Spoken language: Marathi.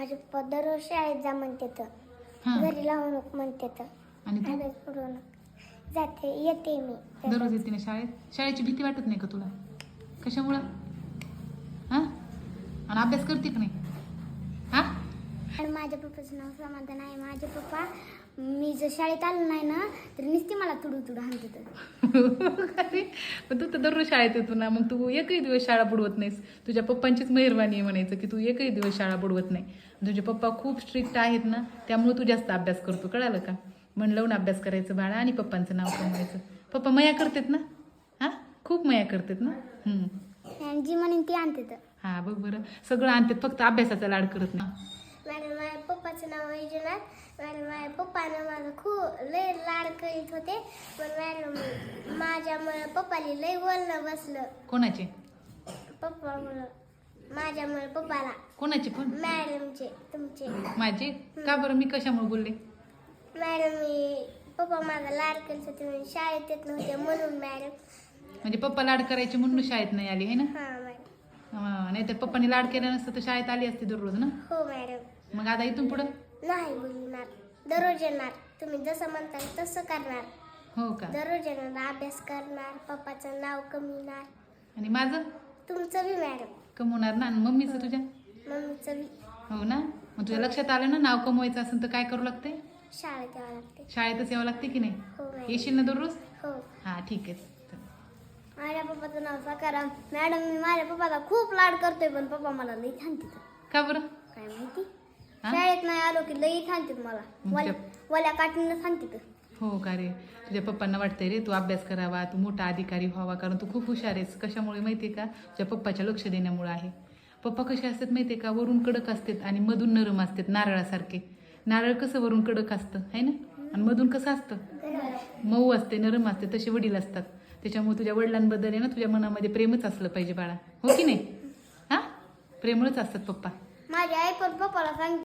माझे पप्पा दररोज शाळेत जा म्हणते तर. हा. घरी लावू नको म्हणते तर. आणि तू? अभ्यास करू नका. जाते येते मी. दररोज येते ना शाळेत? शाळेची भीती वाटत नाही का तुला? कशामुळं? हा? आणि अभ्यास करते का नाही? आणि माझ्या पप्पाचं नाव समाधान आहे. माझे पप्पा मी जर शाळेत आलो नाही ना तर नुसती मला तुडू तुडू हाणते अरे पण तू तर दररोज शाळेत येतो ना मग तू एकही दिवस शाळा बुडवत नाहीस. तुझ्या पप्पांचीच मेहरबानी आहे म्हणायचं की तू एकही दिवस शाळा बुडवत नाही. तुझे पप्पा खूप स्ट्रिक्ट आहेत ना त्यामुळे तू जास्त अभ्यास करतो कळालं का? मन लावून अभ्यास करायचं बाळा आणि पप्पांचं नाव कमवायचं पप्पा मया करतात ना? हा? खूप मया करतात ना? हम्म. आणि जी म्हणेन ती आणते तर हा बघ बरं. सगळं आणतात फक्त अभ्यासाचा लाड करत नाही. मॅडम माझ्या पप्पाचं नाव वैजनाथ मॅडम माझ्या पप्पानं माझं खूप लय लाड करीत होते. पण मॅडम माझ्यामुळे पप्पाला लय बोलणं बसलं. कोणाचे? पप्पामुळं माझ्यामुळे पप्पाला. कोणाचे पण? मॅडमचे तुमचे. माझे? का बरं? मी कशामुळे बोलले? मॅडम मी पप्पा माझा लाड करीत होते म्हणून शाळेत येत नव्हते म्हणून मॅडम. म्हणजे पप्पा लाड करायचे म्हणून शाळेत नाही आली आहे ना? हां मॅडम. नाहीतर पप्पाने लाड केला नसतं तर शाळेत आली असते दररोज ना? हो मॅडम. मग आता इथून पुढं? नाही बोलणार दररोज येणार. तुम्ही जसं म्हणताल तसं करणार. हो का? दररोज येणार. अभ्यास करणार पप्पाचं नाव कमीणार आणि माझं? तुमचं बी मॅडम. कमवणार ना? आणि मम्मीचं तुझ्या? मम्मीचं बी. हो ना? मग तुझ्या लक्षात आलं ना नाव कमवायचं असेल तर काय करू लागते? शाळेत यावं लागते. शाळेतच यावं लागते की नाही? हो मॅडम. येशील ना दररोज? हो. हा ठीक आहे. चल. माझ्या पप्पाचं नाव सकाराम. मॅडम मी माझ्या पप्पाला खूप लाड करतोय पण पप्पा मला लई थांबते का बरं? काय माहिती? हा? शाळेत नाही आलो की लई मला. वल्या काठीनं हो का रे? तुझ्या पप्पांना वाटतंय रे तू अभ्यास करावा तू मोठा अधिकारी व्हावा कारण तू खूप हुशार आहेस. कशामुळे माहितीये का? तुझ्या पप्पाच्या लक्ष देण्यामुळे आहे. पप्पा कसे असतात माहितीये का? वरून कडक असतात आणि मधून नरम असतात नारळासारखे. नारळ कसं वरून कडक असतं है ना? आणि मधून कसं असतं? मऊ असते नरम असते तसे वडील असतात. त्याच्यामुळे तुझ्या वडिलांबद्दल आहे ना तुझ्या मनामध्ये प्रेमच असलं पाहिजे बाळा. हो की नाही? हा? प्रेमळच असतात पप्पा. माझी आई पण पप्पाला सांगते